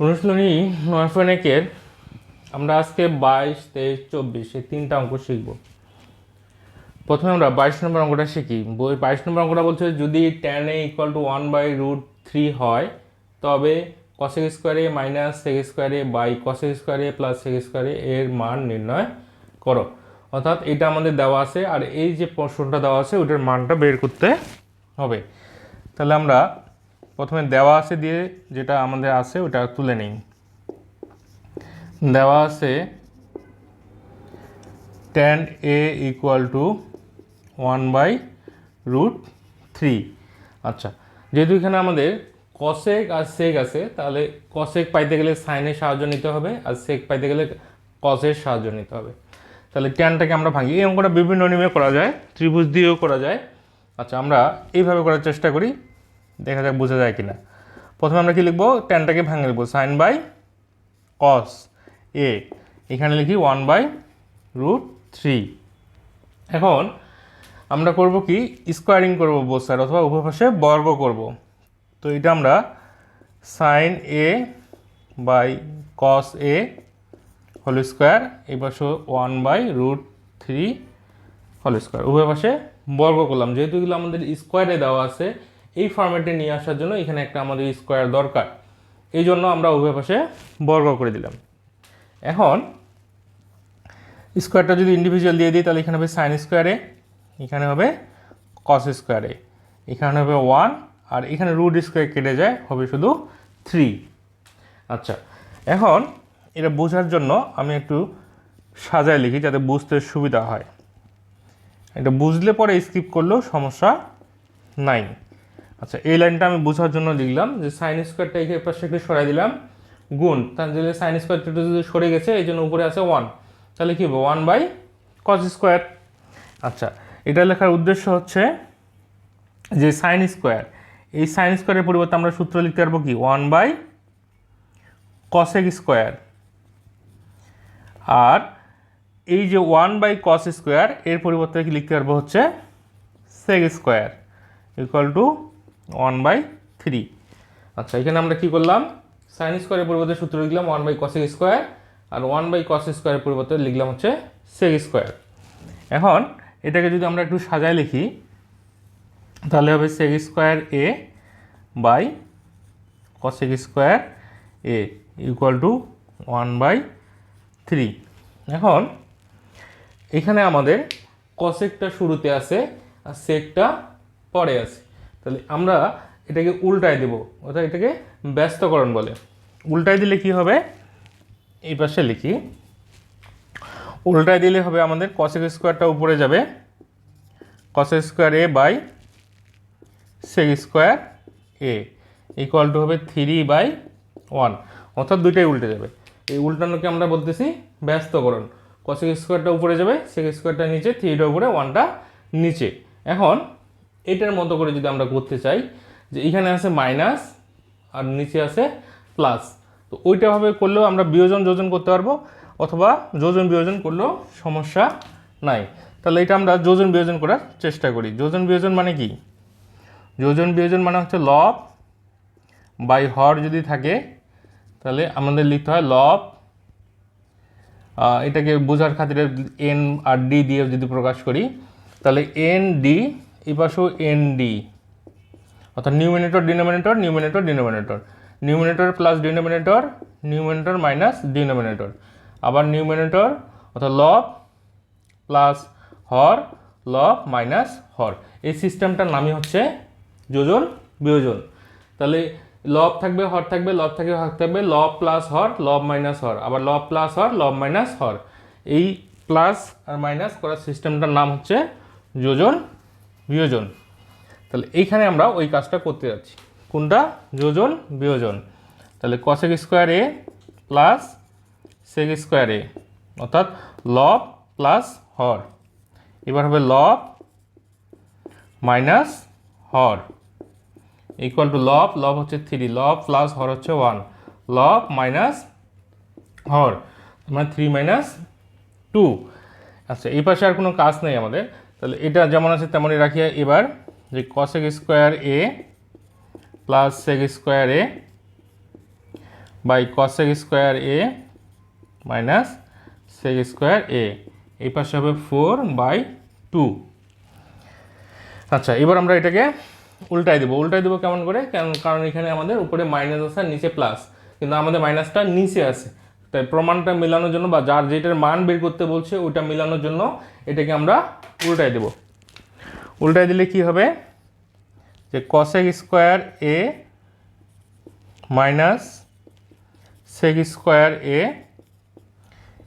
অনুশীলনী নয় একের আমরা আজকে বাইশ, তেইশ, চব্বিশ এই তিনটা অঙ্ক শিখব। প্রথমে আমরা বাইশ নম্বর অঙ্কটা শিখি। বই বাইশ নম্বর অঙ্কটা বলছে, যদি tan A equal to one by root three হয়, তবে কসেক স্কোয়ারে মাইনাস সেক স্কোয়ারে বাই কসেক স্কোয়ারে প্লাস সেক স্কোয়ারে এর মান নির্ণয় করো। অর্থাৎ এটা আমাদের দেওয়া আছে, আর এই যে প্রশ্নটা দেওয়া আছে, ওটার মানটা বের করতে হবে। তাহলে আমরা প্রথমে দেওয়া আছে দিয়ে যেটা আমাদের আছে, ওটা তুলে নিই। দেওয়া আছে tan A equal to one by root three আচ্ছা যেহেতু এখানে আমাদের কসেক আর সেক আছে, তাহলে কসেক পাইতে গেলে সাইনের সাহায্য নিতে হবে, আর সেক পাইতে গেলে কসের সাহায্য নিতে হবে। তাহলে ট্যানটাকে আমরা ভাঙি। এই অঙ্কটা বিভিন্ন নিয়মে করা যায়, ত্রিভুজ দিয়েও করা যায়। আচ্ছা আমরা এইভাবে করার চেষ্টা করি। দেখা যাক বোঝা যায় কিনা। প্রথমে আমরা কি লিখব? ট্যানটাকে ভাঙে লিখব। সাইন বাই কস এ এখানে লিখি ওয়ান বাই রুট থ্রি এখন আমরা করব কি? স্কোয়ারিং করব সাইড অথবা উভয় বর্গ করব। তো এটা আমরা sine A by cos A whole square এই পাশে one by root three whole square উভয় পাশে বর্গ করলাম। যেহেতু এগুলো আমাদের স্কোয়ারে দেওয়া আছে এই ফর্মেটে নিয়ে আসার জন্য এখানে একটা আমাদের স্কোয়ার দরকার। এই জন্য আমরা উভয় পাশে বর্গ করে দিলাম। এখন স্কোয়ারটা যদি ইন্ডিভিজুয়াল দিয়ে দিই, তাহলে এখানে হবে সাইন স্কোয়ারে এখানে হবে কস স্কোয়ারে এখানে হবে ওয়ান আর এখানে রুট স্কোয়ার কেটে যায়, হবে শুধু থ্রি আচ্ছা এখন এটা বোঝার জন্য আমি একটু সাজায় লিখি যাতে বুঝতে সুবিধা হয়। এটা বুঝলে পরে স্কিপ করলেও সমস্যা নাই। আচ্ছা এই লাইনটা আমি বোঝার জন্য লিখলাম যে সাইন স্কোয়ারটা এই পাশে একটু সরাই দিলাম, গুণ যদি সাইন স্কোয়ারটা যদি সরে গেছে, এই জন্য উপরে আছে ওয়ান তাহলে কী হবে? ওয়ান বাই কস স্কোয়ার আচ্ছা এটা লেখার উদ্দেশ্য হচ্ছে যে সাইন স্কোয়ার এই সাইন স্কোয়ারের পরিবর্তে আমরা সূত্র লিখতে পারব কি? ওয়ান বাই কসেক স্কোয়ার আর এই যে ওয়ান বাই কস স্কোয়ার এর পরিবর্তে লিখতে পারব হচ্ছে sec square equal to one by three. আচ্ছা এখানে আমরা কি করলাম? সাইন স্কোয়ারের পরিবর্তে সূত্র লিখলাম ওয়ান বাই কসেক স্কোয়ার আর ওয়ান বাই কস স্কোয়ারের পরিবর্তে লিখলাম হচ্ছে সেক স্কোয়ার এখন, এটাকে যদি আমরা একটু সাজায় লিখি, তাহলে হবে sec square A by cosec square A equal to one by three এখন, এখানে আমাদের কসেকটা শুরুতে আছে আর সেকটা পরে আছে। তাহলে আমরা এটাকে উল্টায় দেব, অর্থাৎ এটাকে ব্যস্তকরণ বলে। উল্টায় দিলে কি হবে? এই পাশে লিখি। উল্টায় দিলে হবে আমাদের কসেক স্কোয়ারটা উপরে যাবে। Cosec square A by sec square A equal to হবে থ্রি বাই ওয়ান অর্থাৎ দুইটাই উল্টে যাবে। এই উল্টানোকে আমরা বলতেছি ব্যস্তকরণ। কসেক স্কোয়ারটা উপরে যাবে সেক স্কোয়ারটা নিচে থ্রিটা উপরে ওয়ানটা নিচে। এখন এটার মতো করে যদি আমরা করতে চাই, যে এখানে আছে মাইনাস আর নিচে আছে প্লাস। তো ওইটাভাবে করলেও আমরা বিয়োজন যোজন করতে পারব, অথবা যোজন বিয়োজন করলেও সমস্যা নাই। তাহলে এটা আমরা যোজন বিয়োজন করার চেষ্টা করি। যোজন বিয়োজন মানে কি? যোজন বিয়োজন মানে হচ্ছে লব বাই হর যদি থাকে, তাহলে আমাদের লিখতে হয় লব এটাকে বোঝার খাতিরে এন আর ডি দিয়ে যদি প্রকাশ করি, তাহলে এন ডি এই এন ডি অর্থাৎ numerator denominator numerator denominator numerator plus denominator numerator minus denominator আবার নিউমিনেটর অর্থাৎ লব প্লাস হর লব মাইনাস হর। এই সিস্টেমটার নামই হচ্ছে যোজন, বিয়োজন। তাহলে লব থাকবে, হর থাকবে লব থাকবে, হর থাকবে লব প্লাস হর লব মাইনাস হর। আবার লব প্লাস হর লব মাইনাস হর। এই প্লাস আর মাইনাস করার সিস্টেমটার নাম হচ্ছে যোজন বিয়োজন। তাহলে এইখানে আমরা ওই কাজটা করতে যাচ্ছি। কোনটা? যোজন, বিয়োজন। তাহলে cosec square A plus sec square A অর্থাৎ লব প্লাস হর। এবার হবে লব মাইনাস হর। ইকুয়াল টু লব লব হচ্ছে থ্রি লব প্লাস হর হচ্ছে ওয়ান লব মাইনাস হর মানে থ্রি মাইনাস টু আচ্ছা এই পাশে আর কোনো কাজ নেই আমাদের। তাহলে এটা যেমন আছে তেমনই রাখি এবার যে cosec square A plus sec square A by cosec square A minus sec square A এই পাশে হবে ফোর বাই টু আচ্ছা এবার আমরা এটাকে উল্টাই দেবো। উল্টাই দেবো কেমন করে? কারণ এখানে আমাদের উপরে মাইনাস আছে আর নিচে প্লাস কিন্তু আমাদের মাইনাসটা নিচে আছে। তাই প্রমাণটা মেলানোর জন্য বা যার যেটার মান বের করতে বলছে, ওইটা মেলানোর জন্য এটাকে আমরা উল্টাই দেব। উল্টাই দিলে কি হবে? যে cosec square A minus sec square A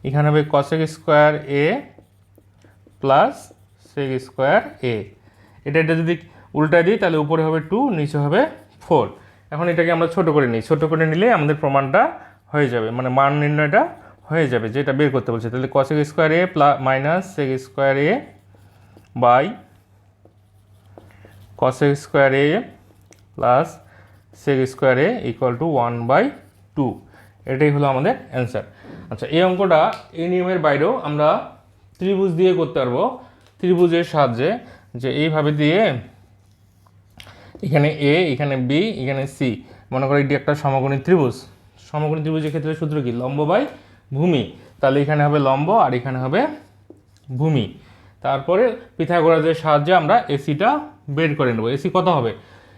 এখানে হবে cosec square A plus sec square A এটা এটা যদি উল্টা দিই, তাহলে উপরে হবে টু নিচে হবে ফোর এখন এটাকে আমরা ছোট করে নিই। ছোট করে নিলে আমাদের প্রমাণটা হয়ে যাবে মানে মান নির্ণয়টা হয়ে যাবে, যেটা বের করতে বলছে। তাহলে cosec square A plus minus sec square A by cosec square A plus sec square A equal to one by two এটাই হলো আমাদের অ্যান্সার আচ্ছা এই অঙ্কটা এই নিয়মের বাইরেও আমরা ত্রিভুজ দিয়ে করতে পারব। ত্রিভুজের সাহায্যে যে এইভাবে দিয়ে এখানে এ এখানে বি এখানে সি মনে করি এটি একটা সমকোণী ত্রিভুজ। সমকোণী ত্রিভুজের ক্ষেত্রে সূত্র কি? লম্ব বাই ভূমি। তাহলে এখানে হবে লম্ব আর এখানে হবে ভূমি। তারপরে পিথাগোরাসের সাহায্যে আমরা এসিটা বের করে নেব। এসি কত হবে?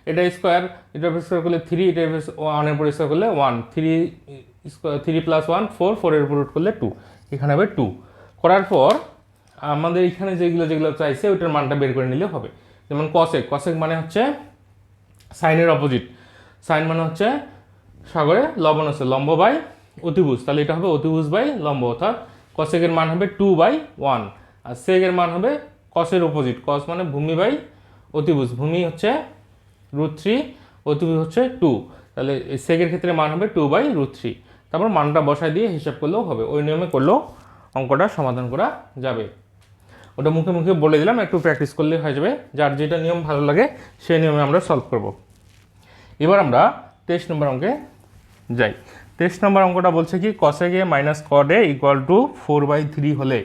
এটা স্কোয়ার এটা স্কোয়ার করলে থ্রি এটা ওয়ানের উপর স্কোয়ার করলে one three square three plus one four ফোরের উপর করলে টু এখানে হবে টু করার পর আমাদের এখানে যেগুলো যেগুলো চাইছে ওইটার মানটা বের করে নিলে হবে। যেমন কসেক কসেক মানে হচ্ছে সাইনের অপোজিট সাইন মানে হচ্ছে সাগরে লবণ আছে, লম্ব বাই অতিভুজ। তাহলে এটা হবে অতিভুজ বাই লম্ব, অর্থাৎ কসেকের মান হবে টু বাই ওয়ান আর সেকের মান হবে কসের অপোজিট কস মানে ভূমি বাই অতিভুজ। ভূমি হচ্ছে রুট থ্রি অতিভুজ হচ্ছে টু তাহলে সেকের ক্ষেত্রে মান হবে টু বাই রুট থ্রি তারপর মানটা বসায় দিয়ে হিসাব করলেও হবে। ওই নিয়মে করলেও অঙ্কটা সমাধান করা যাবে। ওটা মুখে মুখে বলে দিলাম, একটু প্র্যাকটিস করলে হয়ে যাবে। যার যেটা নিয়ম ভালো লাগে, সেই নিয়মে আমরা সলভ করব। এবার আমরা তেইশ নম্বর অঙ্কে যাই। তেইশ নম্বর অঙ্কটা বলছে কি cosec minus cot equal to four by three হলে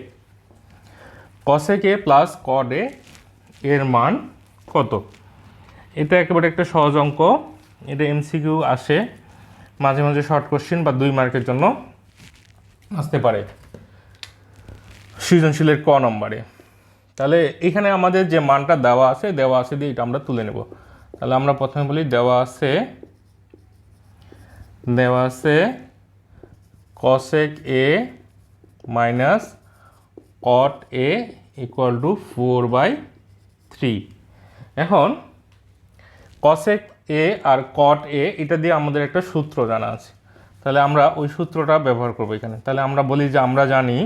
কসেক প্লাস কড এর মান কত? এটা একেবারে একটা সহজ অঙ্ক। এটা এমসিকিউ আসে, মাঝে মাঝে শর্ট কোশ্চেন বা দুই মার্কের জন্য আসতে পারে। সৃজনশীলের ক নম্বরে। তাহলে এখানে আমাদের যে মানটা দেওয়া আছে দেওয়া আছে দিয়ে এটা আমরা তুলে নেব। তাহলে আমরা প্রথমে বলি দেওয়া আছে দেওয়া আছে cosec A minus cot A equal to four by three এখন কসেক এ আর কট এ এটা দিয়ে আমাদের একটা সূত্র জানা আছে। তাহলে আমরা ওই সূত্রটা ব্যবহার করব এখানে। তাহলে আমরা বলি যে আমরা জানি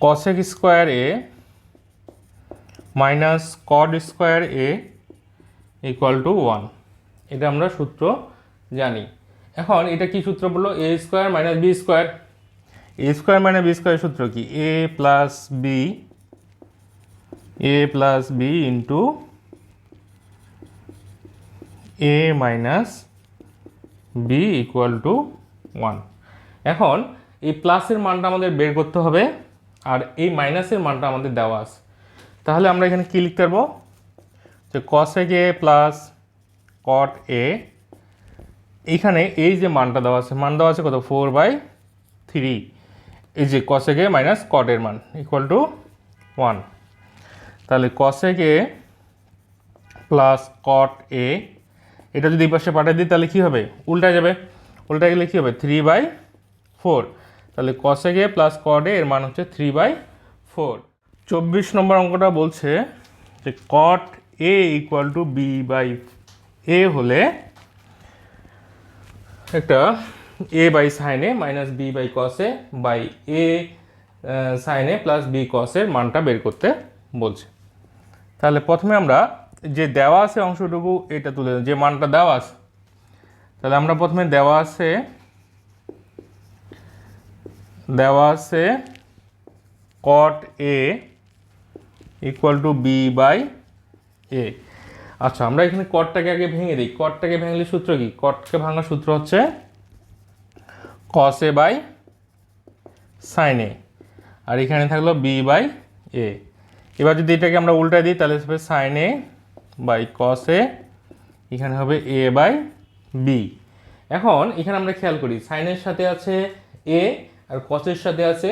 cosec square A minus cot square A equal to one এটা আমরা সূত্র জানি। এখন এটা কি সূত্র বলল? A square minus B square A square minus B square সূত্র কি? A plus B A plus B into A minus B equal to one এখন এই প্লাসের মানটা আমাদের বের করতে হবে আর এই মাইনাসের মানটা আমাদের দেওয়া আছে। তাহলে আমরা এখানে কি লিখতে পারব? যে কসেক এ প্লাস কট এ এইখানে এই যে মানটা দেওয়া আছে, মান দেওয়া আছে কত? ফোর বাই থ্রি এই যে কসেক মাইনাস কটের মান ইকুয়াল টু ওয়ান তাহলে কসেক প্লাস কট এ, এটা যদি এই পাশে পাঠিয়ে দিই, তাহলে কী হবে? উল্টা যাবে। উল্টা গেলে কী হবে? থ্রি বাই ফোর তাহলে কসেক প্লাস কট এ এর মান হচ্ছে থ্রি বাই ফোর চব্বিশ নম্বর অঙ্কটা বলছে যে cot A equal to B by A হলে একটা এ বাই সাইনে মাইনাস বি বাই কসে বাই এ সাইনে প্লাস বি কসের মানটা বের করতে বলছে। তাহলে প্রথমে আমরা যে দেওয়া আছে অংশটুকু এটা তুলে যে মানটা দেওয়া আছে। তাহলে আমরা প্রথমে দেওয়া আছে দেওয়া আছে cot A equal to B by A আচ্ছা আমরা এখানে কটটাকে আগে ভেঙে দিই। কটটাকে ভেঙলে সূত্র কি? কটকে ভাঙার সূত্র হচ্ছে কস বাই সাইন এ আর এখানে থাকল বি বাই এ এবার যদি এটাকে আমরা উল্টা দিই, তাহলে হবে সাইন এ বাই কস এ এখানে হবে এ বাই বি এখন এখানে আমরা খেয়াল করি সাইনের সাথে আছে এ আর কসের সাথে আছে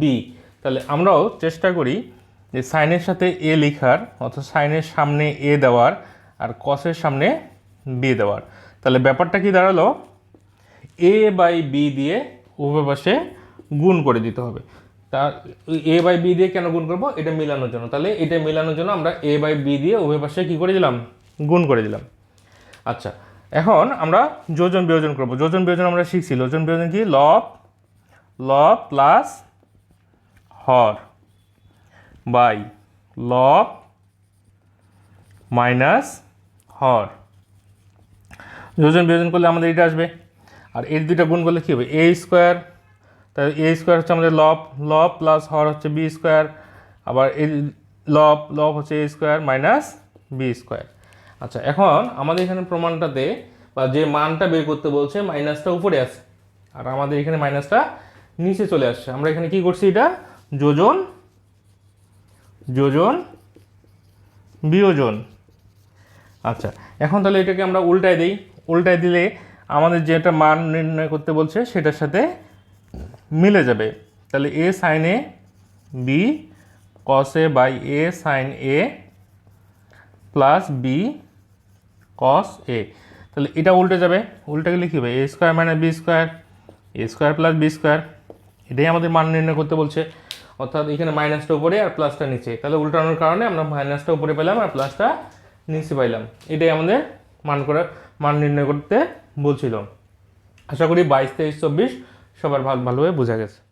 বি তাহলে আমরাও চেষ্টা করি যে সাইনের সাথে এ লেখার, অর্থাৎ সাইনের সামনে এ দেওয়ার আর কসের সামনে বি দেওয়ার। তাহলে ব্যাপারটা কি দাঁড়াল? এ বাই বি দিয়ে উভয় গুণ করে দিতে হবে। তা এ বাই বি দিয়ে কেন গুণ করব? এটা মেলানোর জন্য। তাহলে এটা মেলানোর জন্য আমরা এ বাই বি দিয়ে উভয় পাশে কী করে দিলাম? গুণ করে দিলাম। আচ্ছা এখন আমরা যোজন বিয়োজন করব। যোজন বিয়োজন আমরা শিখছি। যোজন বিয়োজন কি? লব লব প্লাস হর। বাই লব মাইনাস হর। যোজন বিয়োজন করলে আমাদের এটা আসবে। আর এর দুইটা গুণ করলে কী হবে? এ স্কোয়ার তাহলে এ স্কোয়ার হচ্ছে আমাদের লব লব প্লাস হর হচ্ছে বি স্কোয়ার আবার এই লব লব হচ্ছে A square minus B square আচ্ছা এখন আমাদের এখানে প্রমাণটাতে বা যে মানটা বের করতে বলছে মাইনাসটা উপরে আছে। আর আমাদের এখানে মাইনাসটা নিচে চলে আসছে। আমরা এখানে কি করছি এটা? যোজন যোজন, বিয়োজন। আচ্ছা এখন তাহলে এটাকে আমরা উল্টায় দিই। উল্টায় দিলে আমাদের যেটা মান নির্ণয় করতে বলছে, সেটার সাথে মিলে যাবে। তাহলে A sine A B cos A by A sine A plus B cos A তাহলে এটা উল্টে যাবে। উল্টে গেলে কী হবে? A square minus B square A square plus B square এটাই আমাদের মান নির্ণয় করতে বলছে। অর্থাৎ এখানে মাইনাসটা উপরে আর প্লাসটা নিচে। তাহলে উল্টানোর কারণে আমরা মাইনাসটা উপরে পেলাম আর প্লাসটা নিচে পাইলাম। এটাই আমাদের মান করা মান নির্ণয় করতে বলছিল। আশা করি বাইশ, তেইশ, চব্বিশ সবার ভালো ভালোভাবে বোঝা গেছে।